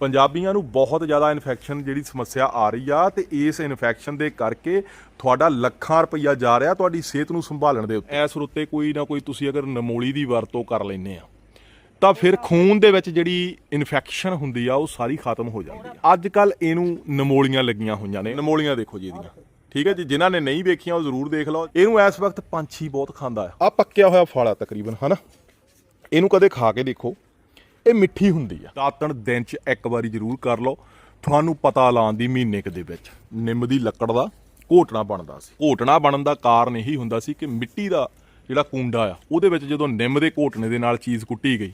ਪੰਜਾਬੀਆਂ ਨੂੰ ਬਹੁਤ ਜ਼ਿਆਦਾ ਇਨਫੈਕਸ਼ਨ ਜਿਹੜੀ ਸਮੱਸਿਆ ਆ ਰਹੀ ਆ ਤੇ ਇਸ ਇਨਫੈਕਸ਼ਨ ਦੇ ਕਰਕੇ ਤੁਹਾਡਾ ਲੱਖਾਂ ਰੁਪਈਆ ਜਾ ਰਿਹਾ ਤੁਹਾਡੀ ਸਿਹਤ ਨੂੰ ਸੰਭਾਲਣ ਦੇ ਉੱਤੇ। ਇਸ ਰੁੱਤੇ ਕੋਈ ਨਾ ਕੋਈ ਤੁਸੀਂ ਅਗਰ ਨਮੋਲੀ ਦੀ ਵਰਤੋਂ ਕਰ ਲੈਂਦੇ ਆ ਤਾਂ ਫਿਰ ਖੂਨ ਦੇ ਵਿੱਚ ਜਿਹੜੀ ਇਨਫੈਕਸ਼ਨ ਹੁੰਦੀ ਆ ਉਹ ਸਾਰੀ ਖਤਮ ਹੋ ਜਾਂਦੀ ਆ। ਅੱਜ ਕੱਲ ਇਹਨੂੰ ਨਮੋਲੀਆਂ ਲੱਗੀਆਂ ਹੋਈਆਂ ਨੇ। ਨਮੋਲੀਆਂ ਦੇਖੋ ਜੀ ਇਹਦੀਆਂ। ਠੀਕ ਹੈ ਜੀ ਜਿਨ੍ਹਾਂ ਨੇ ਨਹੀਂ ਵੇਖੀਆਂ ਉਹ ਜ਼ਰੂਰ ਦੇਖ ਲਓ। ਇਹਨੂੰ ਇਸ ਵਕਤ ਪੰਛੀ ਬਹੁਤ ਖਾਂਦਾ ਆ। ਆ ਪੱਕਿਆ ਹੋਇਆ ਫਲ ਆ ਤਕਰੀਬਨ ਹਨਾ? ਇਹਨੂੰ ਕਦੇ ਖਾ ਕੇ ਦੇਖੋ। ਇਹ ਮਿੱਠੀ ਹੁੰਦੀ ਆ। ਦਾਤਣ ਦਿਨ ਚ ਇੱਕ ਵਾਰੀ ਜ਼ਰੂਰ ਕਰ ਲਓ। ਤੁਹਾਨੂੰ ਪਤਾ ਲਾਉਣ ਦੀ ਮਹੀਨੇ ਕੁ ਦੇ ਵਿੱਚ ਨਿੰਮ ਦੀ ਲੱਕੜ ਦਾ ਘੋਟਣਾ ਬਣਦਾ ਸੀ। ਘੋਟਣਾ ਬਣਨ ਦਾ ਕਾਰਨ ਇਹੀ ਹੁੰਦਾ ਸੀ ਕਿ ਮਿੱਟੀ ਦਾ ਜਿਹੜਾ ਕੁੰਡਾ ਆ ਉਹਦੇ ਵਿੱਚ ਜਦੋਂ ਨਿੰਮ ਦੇ ਘੋਟਣੇ ਦੇ ਨਾਲ ਚੀਜ਼ ਕੁੱਟੀ ਗਈ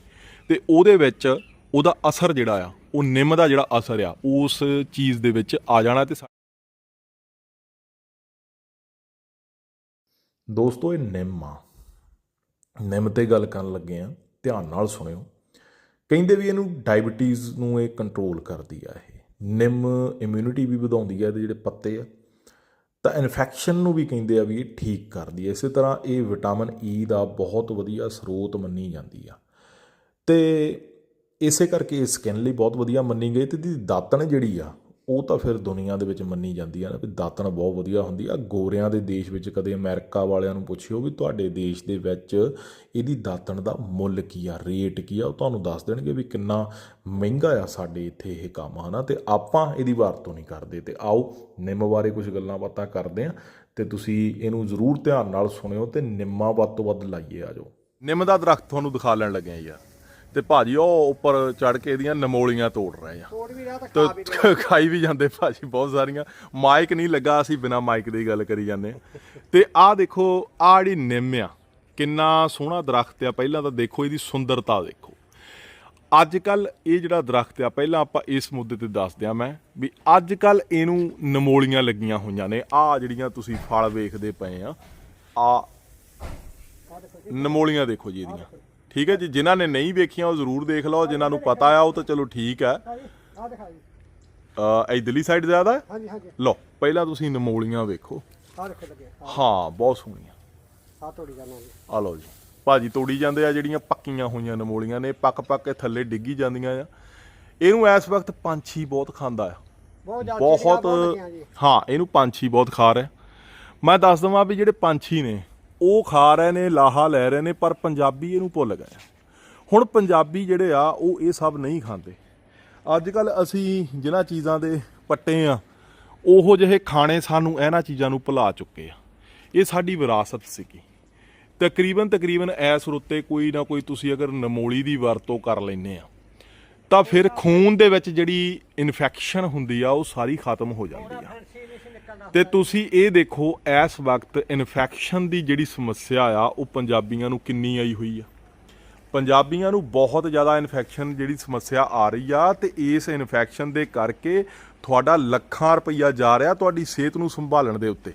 ਤੇ ਉਹਦੇ ਵਿੱਚ ਉਹਦਾ ਅਸਰ ਜਿਹੜਾ ਆ ਉਹ ਨਿੰਮ ਦਾ ਜਿਹੜਾ ਅਸਰ ਆ ਉਸ ਚੀਜ਼ ਦੇ ਵਿੱਚ ਆ ਜਾਣਾ ਤੇ ਦੋਸਤੋ ਇਹ ਨਿੰਮ ਆ। ਨਿੰਮ ਤੇ ਗੱਲ ਕਰਨ ਲੱਗੇ ਆ। ਧਿਆਨ ਨਾਲ ਸੁਣਿਓ। ਕਹਿੰਦੇ ਵੀ ਇਹਨੂੰ ਡਾਇਬਟੀਜ਼ ਨੂੰ ਇਹ ਕੰਟਰੋਲ ਕਰਦੀ ਆ ਇਹ। ਨਿੰਮ ਇਮਿਊਨਿਟੀ ਵੀ ਵਧਾਉਂਦੀ ਆ ਇਹਦੇ ਜਿਹੜੇ ਪੱਤੇ ਆ। ਤਾਂ ਇਨਫੈਕਸ਼ਨ ਨੂੰ ਵੀ ਕਹਿੰਦੇ ਆ ਵੀ ਇਹ ਠੀਕ ਕਰਦੀ ਹੈ ਇਸੇ ਤਰ੍ਹਾਂ ਇਹ ਵਿਟਾਮਿਨ ਈ e ਦਾ ਬਹੁਤ ਵਧੀਆ ਸਰੋਤ ਮੰਨੀ ਜਾਂਦੀ ਆ। ਤੇ ਇਸੇ ਕਰਕੇ ਇਹ ਸਕਿਨ ਲਈ ਬਹੁਤ ਵਧੀਆ ਮੰਨੀ ਗਈ ਤੇ ਇਹਦੀ ਦਾਤਣ ਜਿਹੜੀ ਆ ਉਹ ਤਾਂ ਫਿਰ ਦੁਨੀਆ ਦੇ ਵਿੱਚ ਮੰਨੀ ਜਾਂਦੀ ਆ ਨਾ ਵੀ ਦਾਤਣ ਬਹੁਤ ਵਧੀਆ ਹੁੰਦੀ ਆ। ਗੋਰਿਆਂ ਦੇ ਦੇਸ਼ ਵਿੱਚ ਕਦੇ ਅਮਰੀਕਾ ਵਾਲਿਆਂ ਨੂੰ ਪੁੱਛਿਓ ਵੀ ਤੁਹਾਡੇ ਦੇਸ਼ ਦੇ ਵਿੱਚ ਇਹਦੀ ਦਾਤਣ ਦਾ ਮੁੱਲ ਕੀ ਆ, ਰੇਟ ਕੀ ਆ, ਉਹ ਤੁਹਾਨੂੰ ਦੱਸ ਦੇਣਗੇ ਵੀ ਕਿੰਨਾ ਮਹਿੰਗਾ ਆ ਸਾਡੇ ਇੱਥੇ ਇਹ ਕੰਮ, ਹਨਾ? ਤੇ ਆਪਾਂ ਇਹਦੀ ਵਰਤੋਂ ਨਹੀਂ ਕਰਦੇ। ਤੇ ਆਓ, ਨਿੰਮ ਬਾਰੇ ਕੁਝ ਗੱਲਾਂ ਬਾਤਾਂ ਕਰਦੇ ਆ ਤੇ ਤੁਸੀਂ ਇਹਨੂੰ ਜ਼ਰੂਰ ਧਿਆਨ ਨਾਲ ਸੁਣਿਓ ਤੇ ਨਿੰਮਾਂ ਵੱਧ ਤੋਂ ਵੱਧ ਲਾਈਏ ਆ ਜਾਓ। ਨਿੰਮ ਦਾ ਦਰਖਤ ਤੁਹਾਨੂੰ ਦਿਖਾ ਲੈਣ ਲੱਗੇ ਆ ਯਾਰ ਤੇ ਭਾਜੀ ਉਹ ਉੱਪਰ ਚੜ ਕੇ ਇਹਦੀਆਂ ਨਮੋਲੀਆਂ ਤੋੜ ਰਹੇ ਆ। ਤੋੜ ਵੀ ਰਿਹਾ ਤਾਂ ਖਾ ਵੀ ਤੇ ਖਾਈ ਵੀ ਜਾਂਦੇ ਭਾਜੀ ਬਹੁਤ ਸਾਰੀਆਂ। ਮਾਈਕ ਨਹੀਂ ਲੱਗਾ ਅਸੀਂ ਬਿਨਾ ਮਾਈਕ ਦੇ ਗੱਲ ਕਰੀ ਜਾਂਦੇ। ਤੇ ਆਹ ਦੇਖੋ ਆਹ ਜਿਹੜੀ ਨਿੰਮ ਆ ਕਿੰਨਾ ਸੋਹਣਾ ਦਰਖਤ ਆ। ਪਹਿਲਾਂ ਤਾਂ ਦੇਖੋ ਇਹਦੀ ਸੁੰਦਰਤਾ ਦੇਖੋ। ਅੱਜ ਕੱਲ ਇਹ ਜਿਹੜਾ ਦਰਖਤ ਆ ਪਹਿਲਾਂ ਆਪਾਂ ਇਸ ਮੁੱਦੇ ਤੇ ਦੱਸਦੇ ਆ ਮੈਂ ਵੀ ਅੱਜ ਕੱਲ ਇਹਨੂੰ ਨਮੋਲੀਆਂ ਲੱਗੀਆਂ ਹੋਈਆਂ ਨੇ। ਆਹ ਜਿਹੜੀਆਂ ਤੁਸੀਂ ਫਲ ਵੇਖਦੇ ਪਏ ਆ ਆ ਨਮੋਲੀਆਂ ਦੇਖੋ ਜੀ ਇਹਦੀਆਂ। ਠੀਕ ਹੈ ਜੀ ਜਿਨ੍ਹਾਂ ਨੇ ਨਹੀਂ ਵੇਖੀਆਂ ਉਹ ਜ਼ਰੂਰ ਦੇਖ ਲਓ ਜਿਨ੍ਹਾਂ ਨੂੰ ਪਤਾ ਆ ਉਹ ਤਾਂ ਚਲੋ ਠੀਕ ਹੈ। ਆ ਦਿਖਾ ਜੀ ਅ ਇਧਰਲੀ ਸਾਈਡ ਜ਼ਿਆਦਾ ਹੈ? ਹਾਂਜੀ ਹਾਂਜੀ। ਲਓ ਪਹਿਲਾਂ ਤੁਸੀਂ ਨਮੋਲੀਆਂ ਵੇਖੋ। ਆ ਦੇਖੋ ਲੱਗੇ ਹਾਂ ਬਹੁਤ ਸੋਹਣੀਆਂ। ਆ ਤੋੜੀ ਜਾਣਾ ਜੀ। ਆ ਲਓ ਜੀ। ਭਾਜੀ ਤੋੜੀ ਜਾਂਦੇ ਆ ਜਿਹੜੀਆਂ ਪੱਕੀਆਂ ਹੋਈਆਂ ਨਮੋਲੀਆਂ ਨੇ ਪੱਕ ਪੱਕ ਕੇ ਥੱਲੇ ਡਿੱਗੀ ਜਾਂਦੀਆਂ ਆ। ਇਹਨੂੰ ਇਸ ਵਕਤ ਪੰਛੀ ਬਹੁਤ ਖਾਂਦਾ ਆ। ਬਹੁਤ ਜ਼ਿਆਦਾ ਬਹੁਤ ਹਾਂ ਇਹਨੂੰ ਪੰਛੀ ਬਹੁਤ ਖਾ ਰਿਹਾ। ਮੈਂ ਦੱਸ ਦਵਾਂ ਵੀ ਜਿਹੜੇ ਪੰਛੀ ਨੇ ਉਹ ਖਾ ਰਹੇ ਨੇ, ਲਾਹਾ ਲੈ ਰਹੇ ਨੇ, ਪਰ ਪੰਜਾਬੀ ਇਹਨੂੰ ਭੁੱਲ ਗਏ ਹੁਣ ਪੰਜਾਬੀ ਜਿਹੜੇ ਆ, ਉਹ ਇਹ ਸਭ ਨਹੀਂ ਖਾਂਦੇ। ਅੱਜ ਕੱਲ ਅਸੀਂ ਜਿਨ੍ਹਾਂ ਚੀਜ਼ਾਂ ਦੇ ਪੱਟੇ ਆ, ਉਹੋ ਜਿਹੇ ਖਾਣੇ ਸਾਨੂੰ ਇਹਨਾਂ ਚੀਜ਼ਾਂ ਨੂੰ ਭੁਲਾ ਚੁੱਕੇ ਆ। ਇਹ ਸਾਡੀ ਵਿਰਾਸਤ ਸੀਗੀ। ਤਕਰੀਬਨ ਤਕਰੀਬਨ ਐਸ ਰੁੱਤੇ ਕੋਈ ਨਾ ਕੋਈ ਤੁਸੀਂ ਅਗਰ ਨਮੋਲੀ ਦੀ ਵਰਤੋਂ ਕਰ ਲੈਂਦੇ ਆ, ਤਾਂ ਫਿਰ ਖੂਨ ਦੇ ਵਿੱਚ ਜਿਹੜੀ ਇਨਫੈਕਸ਼ਨ ਹੁੰਦੀ ਆ, ਉਹ ਸਾਰੀ ਖਤਮ ਹੋ ਜਾਂਦੀ ਆ। ਤੇ ਤੁਸੀਂ ਇਹ ਦੇਖੋ ਇਸ ਵਕਤ ਇਨਫੈਕਸ਼ਨ ਦੀ ਜਿਹੜੀ ਸਮੱਸਿਆ ਆ ਉਹ ਪੰਜਾਬੀਆਂ ਨੂੰ ਕਿੰਨੀ ਆਈ ਹੋਈ ਆ। ਪੰਜਾਬੀਆਂ ਨੂੰ ਬਹੁਤ ਜ਼ਿਆਦਾ ਇਨਫੈਕਸ਼ਨ ਜਿਹੜੀ ਸਮੱਸਿਆ ਆ ਰਹੀ ਆ ਤੇ ਇਸ ਇਨਫੈਕਸ਼ਨ ਦੇ ਕਰਕੇ ਤੁਹਾਡਾ ਲੱਖਾਂ ਰੁਪਈਆ ਜਾ ਰਿਹਾ ਤੁਹਾਡੀ ਸਿਹਤ ਨੂੰ ਸੰਭਾਲਣ ਦੇ ਉੱਤੇ।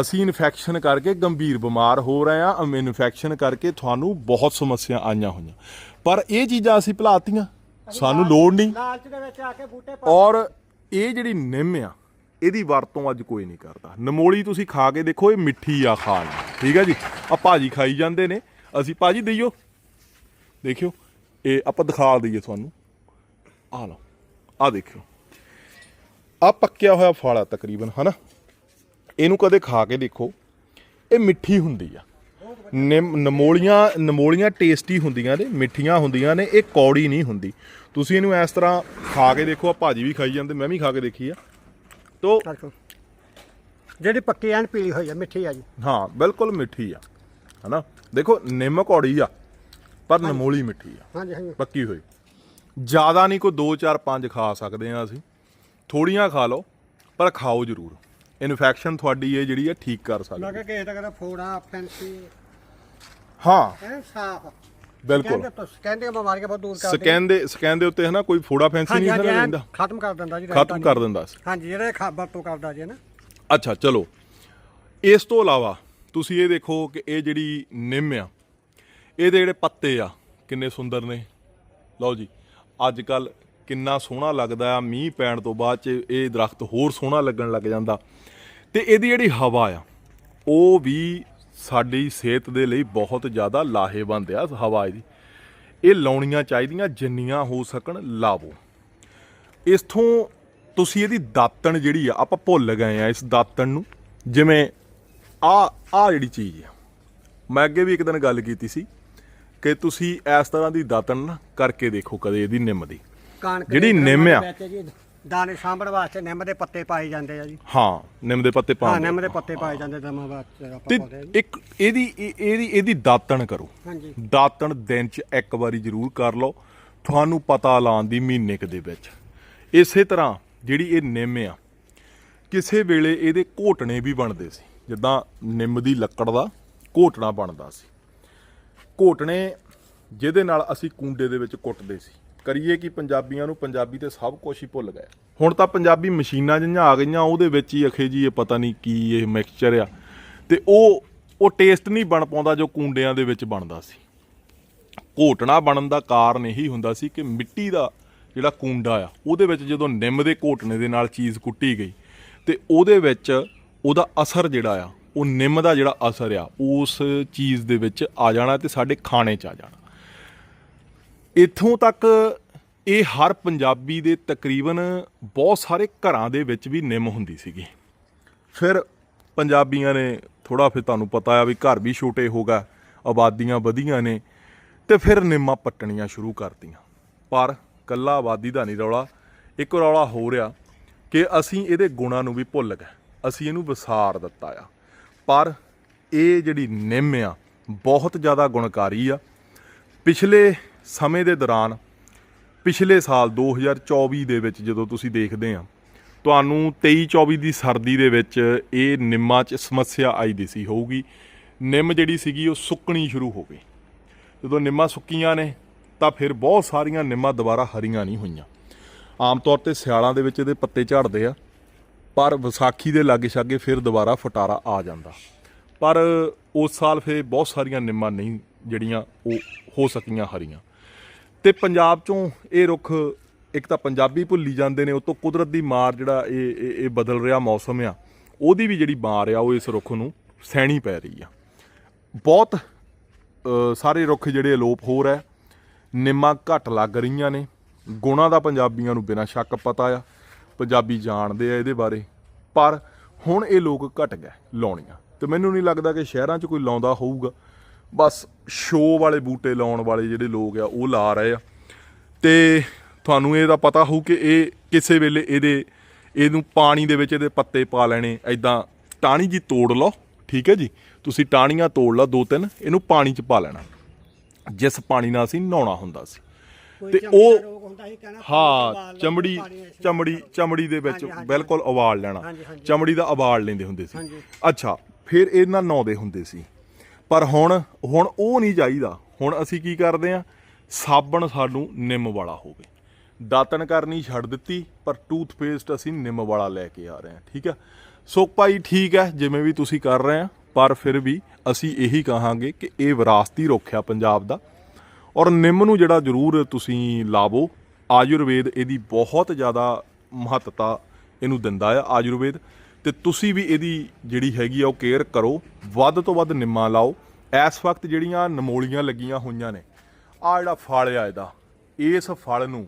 ਅਸੀਂ ਇਨਫੈਕਸ਼ਨ ਕਰਕੇ ਗੰਭੀਰ ਬਿਮਾਰ ਹੋ ਰਹੇ ਆ ਇਨਫੈਕਸ਼ਨ ਕਰਕੇ ਤੁਹਾਨੂੰ ਬਹੁਤ ਸਮੱਸਿਆ ਆਈਆਂ ਹੋਈਆਂ। ਪਰ ਇਹ ਚੀਜ਼ਾਂ ਅਸੀਂ ਭੁਲਾਤੀਆਂ। ਸਾਨੂੰ ਲੋੜ ਨਹੀਂ। ਲਾਲਚ ਦੇ ਵਿੱਚ ਆ ਕੇ ਬੂਟੇ ਪਾ ਔਰ ਇਹ ਜਿਹੜੀ ਨਿੰਮ ਆ ਇਹਦੀ ਵਰਤੋਂ ਅੱਜ ਕੋਈ ਨਹੀਂ ਕਰਦਾ। ਨਮੋਲੀ ਤੁਸੀਂ ਖਾ ਕੇ ਦੇਖੋ, ਇਹ ਮਿੱਠੀ ਆ ਖਾਣ ਨੂੰ। ਠੀਕ ਆ ਜੀ? ਆ ਭਾਜੀ ਖਾਈ ਜਾਂਦੇ ਨੇ। ਅਸੀਂ ਭਾਜੀ ਦਈਓ। ਦੇਖਿਓ, ਇਹ ਆਪਾਂ ਦਿਖਾ ਦਈਏ ਤੁਹਾਨੂੰ। ਆ ਲਓ, ਆ ਦੇਖਿਓ। ਆ ਪੱਕਿਆ ਹੋਇਆ ਫਲ ਆ ਤਕਰੀਬਨ, ਹਨਾ? ਇਹਨੂੰ ਕਦੇ ਖਾ ਕੇ ਦੇਖੋ, ਇਹ ਮਿੱਠੀ ਹੁੰਦੀ ਆ। ਨਿੰਮ, ਨਮੋਲੀਆਂ ਨਮੋਲੀਆਂ ਟੇਸਟੀ ਹੁੰਦੀਆਂ ਨੇ, ਮਿੱਠੀਆਂ ਹੁੰਦੀਆਂ ਨੇ, ਇਹ ਕੌੜੀ ਨਹੀਂ ਹੁੰਦੀ। ਤੁਸੀਂ ਇਹਨੂੰ ਇਸ ਤਰ੍ਹਾਂ ਖਾ ਕੇ ਦੇਖੋ, ਆ ਭਾਜੀ ਵੀ ਖਾਈ ਜਾਂਦੇ, ਮੈਂ ਵੀ ਖਾ ਕੇ ਦੇਖੀ ਆ। ਤੋ ਦੇਖੋ ਜਿਹੜੀ ਪੱਕੀ ਐਨ ਪੀਲੀ ਹੋਈ ਆ ਮਿੱਠੀ ਆ ਜੀ। ਹਾਂ ਬਿਲਕੁਲ ਮਿੱਠੀ ਆ ਹਨਾ? ਦੇਖੋ ਨਿੰਮ ਕੌੜੀ ਆ ਪਰ ਨਮੋਲੀ ਮਿੱਠੀ ਆ ਹਾਂਜੀ ਹਾਂਜੀ। ਪੱਕੀ ਹੋਈ। ਜ਼ਿਆਦਾ ਨਹੀਂ ਕੋਈ 2 4 5 ਖਾ ਸਕਦੇ ਆ ਅਸੀਂ। ਥੋੜੀਆਂ ਖਾ ਲਓ ਪਰ ਖਾਓ ਜ਼ਰੂਰ। ਇਨਫੈਕਸ਼ਨ ਤੁਹਾਡੀ ਇਹ ਜਿਹੜੀ ਆ ਠੀਕ ਕਰ ਸਕਦੀ। ਮੈਂ ਕਿਹਾ ਕਿਸੇ ਦਾ ਕਹਿੰਦਾ ਫੋੜਾ ਫੈਂਸੀ। ਹਾਂ। ਐ ਸਾਫ਼। ਬਿਲਕੁਲ। ਤਾਂ ਕਹਿੰਦੇ ਬਿਮਾਰੀਆਂ ਬਹੁਤ ਦੂਰ ਕਰਦੇ ਸਕੈਨ ਦੇ ਸਕੈਨ ਦੇ ਉੱਤੇ ਹਨਾ ਕੋਈ ਫੋੜਾ ਫੈਂਸੀ ਨਹੀਂ ਨਾ ਐਨ ਰਹਿੰਦਾ? ਖਤਮ ਕਰ ਦਿੰਦਾ ਜੀ ਖਤਮ ਕਰ ਦਿੰਦਾ ਹਾਂਜੀ ਜਿਹੜੇ ਵਰਤੋਂ ਕਰਦਾ ਜੀ ਨਾ ਅੱਛਾ ਚਲੋ। ਇਸ ਤੋਂ ਇਲਾਵਾ ਤੁਸੀਂ ਇਹ ਦੇਖੋ ਕਿ ਇਹ ਜਿਹੜੀ ਨਿੰਮ ਆ ਇਹਦੇ ਜਿਹੜੇ ਪੱਤੇ ਆ ਕਿੰਨੇ ਸੁੰਦਰ ਨੇ। ਲਓ ਜੀ ਅੱਜ ਕੱਲ ਕਿੰਨਾ ਸੋਹਣਾ ਲੱਗਦਾ ਆ ਮੀਂਹ ਪੈਣ ਤੋਂ ਬਾਅਦ ਚ ਇਹ ਦਰਖਤ ਹੋਰ ਸੋਹਣਾ ਲੱਗਣ ਲੱਗ ਜਾਂਦਾ। ਤੇ ਇਹਦੀ ਜਿਹੜੀ ਹਵਾ ਆ ਉਹ ਵੀ ਸਾਡੀ ਸਿਹਤ ਦੇ ਲਈ ਬਹੁਤ ਜ਼ਿਆਦਾ ਲਾਹੇਵੰਦ ਆ ਹਵਾ ਇਹਦੀ। ਇਹ ਲਾਉਣੀਆਂ ਚਾਹੀਦੀਆਂ ਜਿੰਨੀਆਂ ਹੋ ਸਕਣ ਲਾਵੋ। ਇਥੋਂ ਤੁਸੀਂ ਇਹਦੀ ਦਾਤਣ ਜਿਹੜੀ ਆ ਆਪਾਂ ਭੁੱਲ ਗਏ ਆ ਇਸ ਦਾਤਣ ਨੂੰ। ਜਿਵੇਂ ਆ ਆ ਜਿਹੜੀ ਚੀਜ਼ ਆ। ਮੈਂ ਅੱਗੇ ਵੀ ਇੱਕ ਦਿਨ ਗੱਲ ਕੀਤੀ ਸੀ ਕਿ ਤੁਸੀਂ ਇਸ ਤਰ੍ਹਾਂ ਦੀ ਦਾਤਣ ਨਾ ਕਰਕੇ ਦੇਖੋ ਕਦੇ ਇਹਦੀ ਨਿੰਮ ਦੀ। ਦੇ ਜਿਹੜੀ ਨਿੰਮ ਦੇ ਆ। ਦਾਣੇ ਸਾਂਭਣ ਵਾਸਤੇ ਨਿੰਮ ਦੇ ਪੱਤੇ ਪਾਏ ਜਾਂਦੇ ਆ ਜੀ। ਹਾਂ ਨਿੰਮ ਦੇ ਪੱਤੇ ਹਾਂ ਪਾਉਂਦੇ ਨਿੰਮ ਦੇ ਪੱਤੇ ਪਾਏ ਜਾਂਦੇ ਦਮਾਂ ਵਾਸਤੇ ਆਪਾਂ ਤੇ ਪਾਉਂਦੇ ਆ ਜੀ। ਇੱਕ ਇਹਦੀ ਇਹ- ਇਹਦੀ ਇਹਦੀ ਦਾਤਣ ਕਰੋ। ਹਾਂਜੀ। ਦਾਤਣ ਦਿਨ ਚ ਇੱਕ ਵਾਰੀ ਜ਼ਰੂਰ ਕਰ ਲਓ। ਤੁਹਾਨੂੰ ਪਤਾ ਲਾਉਣ ਦੀ ਮਹੀਨੇ ਕੁ ਦੇ ਵਿੱਚ। ਇਸੇ ਤਰ੍ਹਾਂ ਜਿਹੜੀ ਇਹ ਨਿੰਮ ਆ ਕਿਸੇ ਵੇਲੇ ਇਹਦੇ ਘੋਟਣੇ ਵੀ ਬਣਦੇ ਸੀ। ਜਿੱਦਾਂ ਨਿੰਮ ਦੀ ਲੱਕੜ ਦਾ ਘੋਟਣਾ ਬਣਦਾ ਸੀ। ਘੋਟਣੇ ਜਿਹਦੇ ਨਾਲ ਅਸੀਂ ਕੁੰਡੇ ਦੇ ਵਿੱਚ ਕੁੱਟਦੇ ਸੀ। ਕਰੀਏ ਕਿ ਪੰਜਾਬੀਆਂ ਨੂੰ ਪੰਜਾਬੀ ਤੇ ਸਭ ਕੁਝ ਹੀ ਭੁੱਲ ਗਏ। ਹੁਣ ਤਾਂ ਪੰਜਾਬੀ ਮਸ਼ੀਨਾਂ ਜਿਹੀਆਂ ਆ ਗਈਆਂ, ਉਹਦੇ ਵਿੱਚ ਹੀ ਅਖੇ ਜੀ, ਇਹ ਪਤਾ ਨਹੀਂ ਕੀ ਇਹ ਮਿਕਸਚਰ ਆ। ਤੇ ਉਹ ਉਹ ਟੇਸਟ ਨਹੀਂ ਬਣ ਪਾਉਂਦਾ ਜੋ ਕੁੰਡਿਆਂ ਦੇ ਵਿੱਚ ਬਣਦਾ ਸੀ। ਘੋਟਣਾ ਬਣਨ ਦਾ ਕਾਰਨ ਇਹੀ ਹੁੰਦਾ ਸੀ ਕਿ ਮਿੱਟੀ ਦਾ ਜਿਹੜਾ ਕੁੰਡਾ ਆ, ਉਹਦੇ ਵਿੱਚ ਜਦੋਂ ਨਿੰਮ ਦੇ ਘੋਟਣੇ ਦੇ ਨਾਲ ਚੀਜ਼ ਕੁੱਟੀ ਗਈ, ਤੇ ਉਹਦੇ ਵਿੱਚ ਉਹਦਾ ਅਸਰ ਜਿਹੜਾ ਆ, ਉਹ ਨਿੰਮ ਦਾ ਜਿਹੜਾ ਅਸਰ ਆ, ਉਸ ਚੀਜ਼ ਦੇ ਵਿੱਚ ਆ ਜਾਣਾ ਤੇ ਸਾਡੇ ਖਾਣੇ 'ਚ ਆ ਜਾਣਾ। ਇੱਥੋਂ ਤੱਕ ਇਹ ਹਰ ਪੰਜਾਬੀ ਦੇ ਤਕਰੀਬਨ ਬਹੁਤ ਸਾਰੇ ਘਰਾਂ ਦੇ ਵਿੱਚ ਵੀ ਨਿੰਮ ਹੁੰਦੀ ਸੀਗੀ। ਫਿਰ ਪੰਜਾਬੀਆਂ ਨੇ ਥੋੜਾ ਫਿਰ ਤੁਹਾਨੂੰ ਪਤਾ ਆ ਵੀ ਘਰ ਵੀ ਛੋਟੇ ਹੋ ਗਏ, ਆਬਾਦੀਆਂ ਵਧੀਆਂ ਨੇ ਤੇ ਫਿਰ ਨਿੰਮਾਂ ਪੱਟਣੀਆਂ ਸ਼ੁਰੂ ਕਰਤੀਆਂ। ਪਰ ਕੱਲਾ ਆਬਾਦੀ ਦਾ ਨਹੀਂ ਰੌਲਾ, ਇੱਕ ਰੌਲਾ ਹੋ ਰਿਹਾ ਕਿ ਅਸੀਂ ਇਹਦੇ ਗੁਣਾਂ ਨੂੰ ਵੀ ਭੁੱਲ ਗਏ, ਅਸੀਂ ਇਹਨੂੰ ਵਿਸਾਰ ਦਿੱਤਾ ਆ। ਪਰ ਇਹ ਜਿਹੜੀ ਨਿੰਮ ਆ, ਬਹੁਤ ਜ਼ਿਆਦਾ ਗੁਣਕਾਰੀ ਆ। ਪਿਛਲੇ ਸਮੇਂ ਦੇ ਦੌਰਾਨ ਪਿਛਲੇ ਸਾਲ 2024 ਦੇ ਵਿੱਚ ਜਦੋਂ ਤੁਸੀਂ ਦੇਖਦੇ ਆ, ਤੁਹਾਨੂੰ 23 24 ਦੀ ਸਰਦੀ ਦੇ ਵਿੱਚ ਇਹ ਨਿੰਮਾਂ 'ਚ ਸਮੱਸਿਆ ਆਈ ਦੀ ਸੀ, ਹੋਊਗੀ। ਨਿੰਮ ਜਿਹੜੀ ਸੀਗੀ ਉਹ ਸੁੱਕਣੀ ਸ਼ੁਰੂ ਹੋ ਗਈ। ਜਦੋਂ ਨਿੰਮਾਂ ਸੁੱਕੀਆਂ ਨੇ, ਤਾਂ ਫਿਰ ਬਹੁਤ ਸਾਰੀਆਂ ਨਿੰਮਾਂ ਦੁਬਾਰਾ ਹਰੀਆਂ ਨਹੀਂ ਹੋਈਆਂ। ਆਮ ਤੌਰ ਤੇ ਸਿਆਲਾਂ ਦੇ ਵਿੱਚ ਇਹਦੇ ਪੱਤੇ ਝੜਦੇ ਆ, ਪਰ ਵਿਸਾਖੀ ਦੇ ਲਾਗੇ ਛਾਗੇ ਫਿਰ ਦੁਬਾਰਾ ਫਟਾਰਾ ਆ ਜਾਂਦਾ। ਪਰ ਉਸ ਸਾਲ ਫਿਰ ਬਹੁਤ ਸਾਰੀਆਂ ਨਿੰਮਾਂ ਨਹੀਂ, ਜਿਹੜੀਆਂ ਉਹ ਹੋ ਸਕੀਆਂ ਹਰੀਆਂ। ਤੇ ਪੰਜਾਬ ਚੋਂ ਇਹ ਰੁੱਖ, ਇੱਕ ਤਾਂ ਪੰਜਾਬੀ ਭੁੱਲੀ ਜਾਂਦੇ ਨੇ ਉਤੋਂ ਕੁਦਰਤ ਦੀ ਮਾਰ ਜਿਹੜਾ ਇਹ ਇਹ ਇਹ ਬਦਲ ਰਿਹਾ ਮੌਸਮ ਆ, ਉਹਦੀ ਵੀ ਜਿਹੜੀ ਮਾਰ ਆ, ਉਹ ਇਸ ਰੁੱਖ ਨੂੰ ਸਹਿਣੀ ਪੈ ਰਹੀ ਆ। ਬਹੁਤ ਸਾਰੇ ਰੁੱਖ ਜਿਹੜੇ ਅਲੋਪ ਹੋ ਰਹੇ, ਨਿੰਮਾਂ ਘਟ ਲੱਗ ਰਹੀਆਂ ਨੇ, ਗੁਣਾਂ ਦਾ ਪੰਜਾਬੀਆਂ ਨੂੰ ਬਿਨਾਂ ਸ਼ੱਕ ਪਤਾ ਆ, ਪੰਜਾਬੀ ਜਾਣਦੇ ਆ ਇਹਦੇ ਬਾਰੇ, ਪਰ ਹੁਣ ਇਹ ਲੋਕ ਘਟ ਗਏ, ਲਾਉਣੀਆਂ, ਤੇ ਮੈਨੂੰ ਨਹੀਂ ਲੱਗਦਾ ਕਿ ਸ਼ਹਿਰਾਂ 'ਚ ਕੋਈ ਲਾਉਂਦਾ ਹੋਊਗਾ। ਬਸ ਸ਼ੋਅ ਵਾਲੇ ਬੂਟੇ ਲਾਉਣ ਵਾਲੇ ਜਿਹੜੇ ਲੋਕ ਆ ਉਹ ਲਾ ਰਹੇ ਆ। ਤੇ ਤੁਹਾਨੂੰ ਇਹਦਾ ਪਤਾ ਹੋਊ ਕਿ ਇਹ ਕਿਸੇ ਵੇਲੇ ਇਹਦੇ ਇਹਨੂੰ ਪਾਣੀ ਦੇ ਵਿੱਚ ਇਹਦੇ ਪੱਤੇ ਪਾ ਲੈਣੇ ਐਦਾਂ ਟਾਹਣੀ ਜੀ ਤੋੜ ਲਓ ਠੀਕ ਹੈ ਜੀ? ਤੁਸੀਂ ਟਾਹਣੀਆਂ ਤੋੜ ਲਓ ਦੋ ਤਿੰਨ ਇਹਨੂੰ ਪਾਣੀ 'ਚ ਪਾ ਲੈਣਾ। ਜਿਸ ਪਾਣੀ ਨਾਲ ਅਸੀਂ ਨਹਾਉਣਾ ਹੁੰਦਾ ਸੀ। ਤੇ ਉਹ- ਹਾਂ ਚਮੜੀ ਚਮੜੀ ਚਮੜੀ ਦੇ ਵਿੱਚ। ਬਿਲਕੁਲ ਉਬਾਲ ਲੈਣਾ। ਚਮੜੀ ਦਾ ਉਬਾਲ ਲੈਂਦੇ ਹੁੰਦੇ ਸੀ। ਅੱਛਾ ਫਿਰ ਇਹਨਾਂ ਨਹਾਉਂਦੇ ਹੁੰਦੇ ਸੀ। ਪਰ ਹੁਣ ਹੁਣ ਉਹ ਨਹੀਂ ਚਾਹੀਦਾ ਹੁਣ ਅਸੀਂ ਕੀ ਕਰਦੇ ਆ ਸਾਬਣ ਸਾਨੂੰ ਨਿੰਮ ਵਾਲਾ ਹੋਵੇ ਦਾਤਣ ਕਰਨੀ ਛੱਡ ਦਿੱਤੀ, ਪਰ ਟੂਥਪੇਸਟ ਅਸੀਂ ਨਿੰਮ ਵਾਲਾ ਲੈ ਕੇ ਆ ਰਹੇ ਹਾਂ, ਠੀਕ ਹੈ? ਸੋ ਭਾਈ ਠੀਕ ਹੈ, ਜਿਵੇਂ ਵੀ ਤੁਸੀਂ ਕਰ ਰਹੇ ਆ ਪਰ ਫਿਰ ਵੀ ਅਸੀਂ ਇਹੀ ਕਹਾਂਗੇ ਕਿ ਇਹ ਵਿਰਾਸਤੀ ਰੁੱਖ ਆ ਪੰਜਾਬ ਦਾ। ਔਰ ਨਿੰਮ ਨੂੰ ਜਿਹੜਾ ਜ਼ਰੂਰ ਤੁਸੀਂ ਲਾਵੋ, ਆਯੁਰਵੇਦ ਇਹਦੀ ਬਹੁਤ ਜ਼ਿਆਦਾ ਮਹੱਤਤਾ ਇਹਨੂੰ ਦਿੰਦਾ ਆ, ਆਯੁਰਵੇਦ। ਤੇ ਤੁਸੀਂ ਵੀ ਇਹਦੀ ਜਿਹੜੀ ਹੈਗੀ ਆ ਉਹ ਕੇਅਰ ਕਰੋ। ਵੱਧ ਤੋਂ ਵੱਧ ਨਿੰਮਾਂ ਲਾਓ। ਇਸ ਵਕਤ ਜਿਹੜੀਆਂ ਨਮੋਲੀਆਂ ਲੱਗੀਆਂ ਹੋਈਆਂ ਨੇ ਆ ਜਿਹੜਾ ਫਲ ਆ ਇਹਦਾ, ਇਸ ਫਲ ਨੂੰ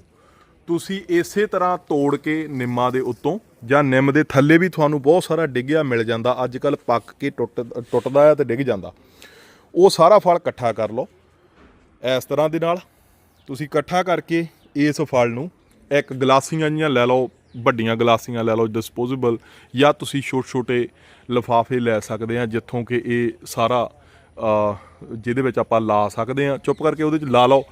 ਤੁਸੀਂ ਇਸੇ ਤਰ੍ਹਾਂ ਤੋੜ ਕੇ ਨਿੰਮਾਂ ਦੇ ਉੱਤੋਂ ਜਾਂ ਨਿੰਮ ਦੇ ਥੱਲੇ ਵੀ ਤੁਹਾਨੂੰ ਬਹੁਤ ਸਾਰਾ ਡਿੱਗਿਆ ਮਿਲ ਜਾਂਦਾ। ਅੱਜ ਕੱਲ ਪੱਕ ਕੇ ਟੁੱਟ, ਟੁੱਟਦਾ ਆ ਤੇ ਡਿੱਗ ਜਾਂਦਾ। ਉਹ ਸਾਰਾ ਫਲ ਇਕੱਠਾ ਕਰ ਲਓ ਇਸ ਤਰ੍ਹਾਂ ਦੇ ਨਾਲ। ਤੁਸੀਂ ਇਕੱਠਾ ਕਰਕੇ ਇਸ ਫਲ ਨੂੰ ਇੱਕ ਗਲਾਸੀਆਂ ਜੀਆਂ ਲੈ ਲਓ ਵੱਡੀਆਂ ਗਲਾਸੀਆਂ ਲੈ ਲਓ ਡਿਸਪੋਜ਼ੇਬਲ ਜਾਂ ਤੁਸੀਂ ਛੋਟੇ ਛੋਟੇ ਲਿਫਾਫੇ ਲੈ ਸਕਦੇ ਆ, ਜਿੱਥੋਂ ਕਿ ਇਹ ਸਾਰਾ ਜਿਹਦੇ ਵਿੱਚ ਆਪਾਂ ਲਾ ਸਕਦੇ ਆ। ਚੁੱਪ ਕਰਕੇ ਉਹਦੇ ਚ ਲਾ ਲਓ।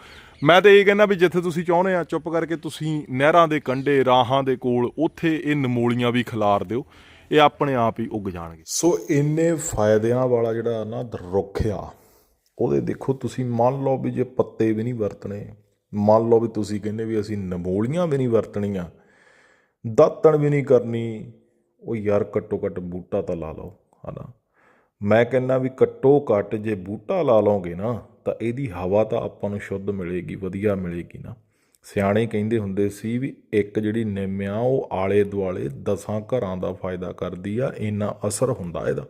ਮੈਂ ਤਾਂ ਇਹ ਕਹਿੰਦਾ ਵੀ ਜਿੱਥੇ ਤੁਸੀਂ ਚਾਹੁੰਦੇ ਆ, ਚੁੱਪ ਕਰਕੇ ਤੁਸੀਂ ਨਹਿਰਾਂ ਦੇ ਕੰਢੇ, ਰਾਹਾਂ ਦੇ ਕੋਲ, ਉੱਥੇ ਇਹ ਨਮੋਲੀਆਂ ਵੀ ਖਿਲਾਰ ਦਿਓ। ਇਹ ਆਪਣੇ ਆਪ ਹੀ ਉੱਗ ਜਾਣਗੇ। ਸੋ ਇੰਨੇ ਫਾਇਦਿਆਂ ਵਾਲਾ ਜਿਹੜਾ ਨਾ ਰੁੱਖ ਆ, ਉਹਦੇ ਦੇਖੋ ਤੁਸੀਂ ਮੰਨ ਲਓ ਵੀ ਜੇ ਪੱਤੇ ਵੀ ਨਹੀਂ ਵਰਤਣੇ, ਮੰਨ ਲਓ ਵੀ ਤੁਸੀਂ ਕਹਿੰਦੇ ਵੀ ਅਸੀਂ ਨਮੋਲੀਆਂ ਵੀ ਨਹੀਂ ਵਰਤਣੀਆਂ ਦਾਤਣ ਵੀ ਨਹੀਂ ਕਰਨੀ। ਉਹ ਯਾਰ ਘੱਟੋ ਘੱਟ ਬੂਟਾ ਤਾਂ ਲਾ ਲਓ, ਹਨਾ। ਮੈਂ ਕਹਿੰਦਾ ਵੀ ਘੱਟੋ ਘੱਟ ਜੇ ਬੂਟਾ ਲਾ ਲਓਗੇ ਨਾ, ਤਾਂ ਇਹਦੀ ਹਵਾ ਤਾਂ ਆਪਾਂ ਨੂੰ ਸ਼ੁੱਧ ਮਿਲੇਗੀ, ਵਧੀਆ ਮਿਲੇਗੀ ਨਾ। ਸਿਆਣੇ ਕਹਿੰਦੇ ਹੁੰਦੇ ਸੀ ਵੀ ਇੱਕ ਜਿਹੜੀ ਨਿੰਮ ਆ, ਉਹ ਆਲੇ ਦੁਆਲੇ ਦਸਾਂ ਘਰਾਂ ਦਾ ਫਾਇਦਾ ਕਰਦੀ ਆ, ਇੰਨਾ ਅਸਰ ਹੁੰਦਾ ਇਹਦਾ।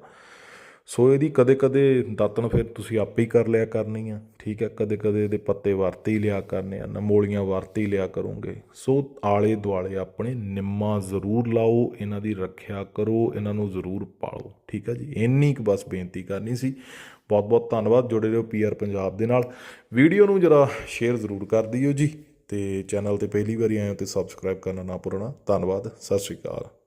ਸੋ ਇਹਦੀ ਕਦੇ-ਕਦੇ ਦਾਤਣ ਫਿਰ ਤੁਸੀਂ ਆਪੇ ਹੀ ਕਰ ਲਿਆ ਕਰਨੀ ਆ, ਠੀਕ ਹੈ ਕਦੇ-ਕਦੇ ਇਹਦੇ ਪੱਤੇ ਵਰਤ ਹੀ ਲਿਆ ਕਰਨੇ ਆ, ਨਮੋਲੀਆਂ ਵਰਤ ਹੀ ਲਿਆ ਕਰੋਗੇ। ਸੋ ਆਲੇ ਦੁਆਲੇ ਆਪਣੇ ਨਿੰਮਾ ਜ਼ਰੂਰ ਲਾਓ, ਇਹਨਾਂ ਦੀ ਰੱਖਿਆ ਕਰੋ, ਇਹਨਾਂ ਨੂੰ ਜ਼ਰੂਰ ਪਾਲੋ, ਠੀਕ ਹੈ ਜੀ? ਇੰਨੀ ਕੁ ਬਸ ਬੇਨਤੀ ਕਰਨੀ ਸੀ। ਬਹੁਤ ਬਹੁਤ ਧੰਨਵਾਦ, ਜੁੜੇ ਰਹੋ ਪੀਆਰ ਪੰਜਾਬ ਦੇ ਨਾਲ। ਵੀਡੀਓ ਨੂੰ ਜਰਾ ਸ਼ੇਅਰ ਜ਼ਰੂਰ ਕਰ ਦਿਓ ਜੀ ਤੇ ਚੈਨਲ ਤੇ ਪਹਿਲੀ ਵਾਰੀ ਆਏ ਹੋ ਤੇ ਸਬਸਕ੍ਰਾਈਬ ਕਰਨਾ ਨਾ ਭੁੱਲਣਾ। ਧੰਨਵਾਦ, ਸਤਿ ਸ਼੍ਰੀ ਅਕਾਲ।